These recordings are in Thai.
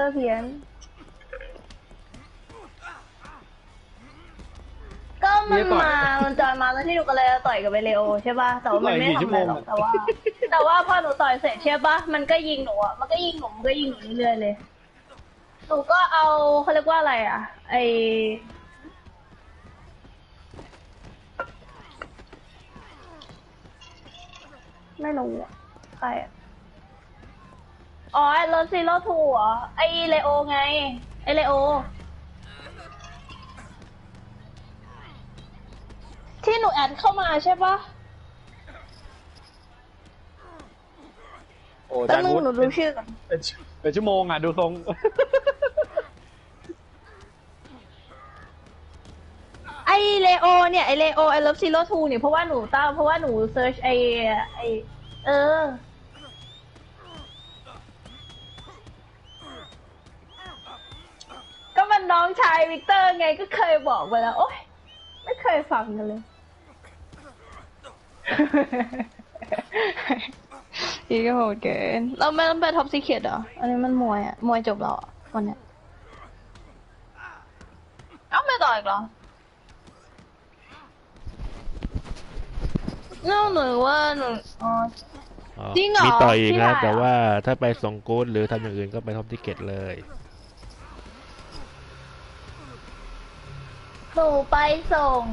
อร์เพี้ยนก็มันมา มันจอยมาแล้วที่หนูก็เลยต่อยกับไปเลโอใช่ป่ะ แต่ว่ามันไม่ทำอะไรหรอก แต่ว่า แต่ว่าพอหนูต่อยเสร็จใช่ป่ะ มันก็ยิงหนูอะ มันก็ยิงหนูมันก็ยิงหนูเรื่อยๆเลย หนูก็เอาเขาเรียกว่าอะไรอะ ไอไม่รู้อะใครอะ อ๋อไอรถซีโร่ทูเหรอไอเลโอไง ไอเลโอ ที่หนูแอดเข้ามาใช่ปะโอ้แป๊บจานนึงวุฒิหนูดูชื่อก่อนเป็นเป็นชั่วโมงอะ ดูทรง ไอเลโอเนี่ยไอเลโอไอเลิฟซีโร่ทูเนี่ยเพราะว่าหนูตั้งเพราะว่าหนูเซิร์ชไอไอเออ ก็มั นน้องชายวิกเตอร์ไงก็เคยบอกไปแล้ว โอ๊ยไม่เคยฟังกันเลย อีก็โหดเกิน เราไม่ต้องไปท็อปซีเคียดเหรอ อันนี้มันมวยอะมวยจบแล้วอะวันเนี้ยเอ้าไม่ต่ออีกเหรอเน่าหนูว่าหนูอ๋อ อ๋อจริงเหรอมีต่ออีกที่ครับไหนอะแต่ว่าถ้าไปส่งกู๊ดหรือทำอย่างอื่นก็ไปท็อปทิเก็ตเลย หนูไปส่ง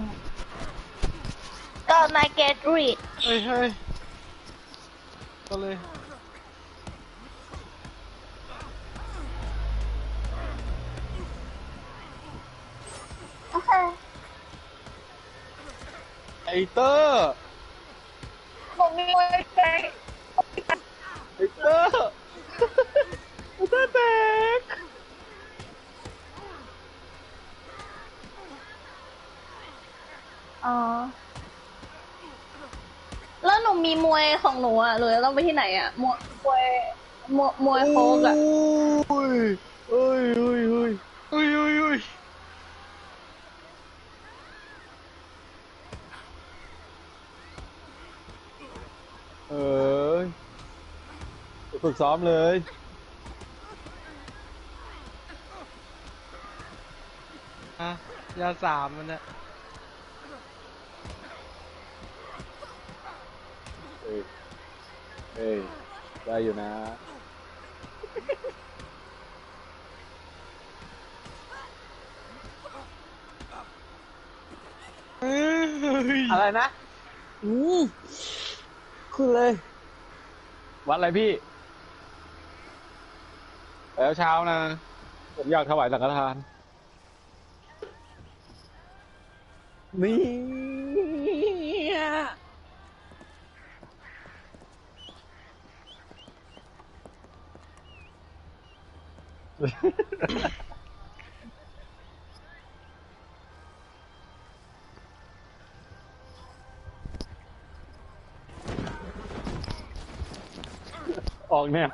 ก็นายเกตรีดเฮ้ยเฮ้ยก็เลย โอเคไอเตอร์ผมมีไว้ใจไอเตอร์ไอเตอร์แตก อ๋อ แล้วหนูมีมวยของหนูอะหนูจะต้องไปที่ไหนอะ มวยมวยมวยมวยโคกอะ โอ้ยเฮ้ยเฮ้ยเฮ้ยเฮ้ยเฮ้ยเฮ้ยเอ้ยฝึกซ้อมเลย อะยาสามมันนะ เอ้ย เอ้ยได้อยู่นะ อะไรนะอืมคุณเลย วัดอะไรพี่ แล้วเช้านะ ผมอยากถวายสังฆทาน นี่ ออกเนี่ย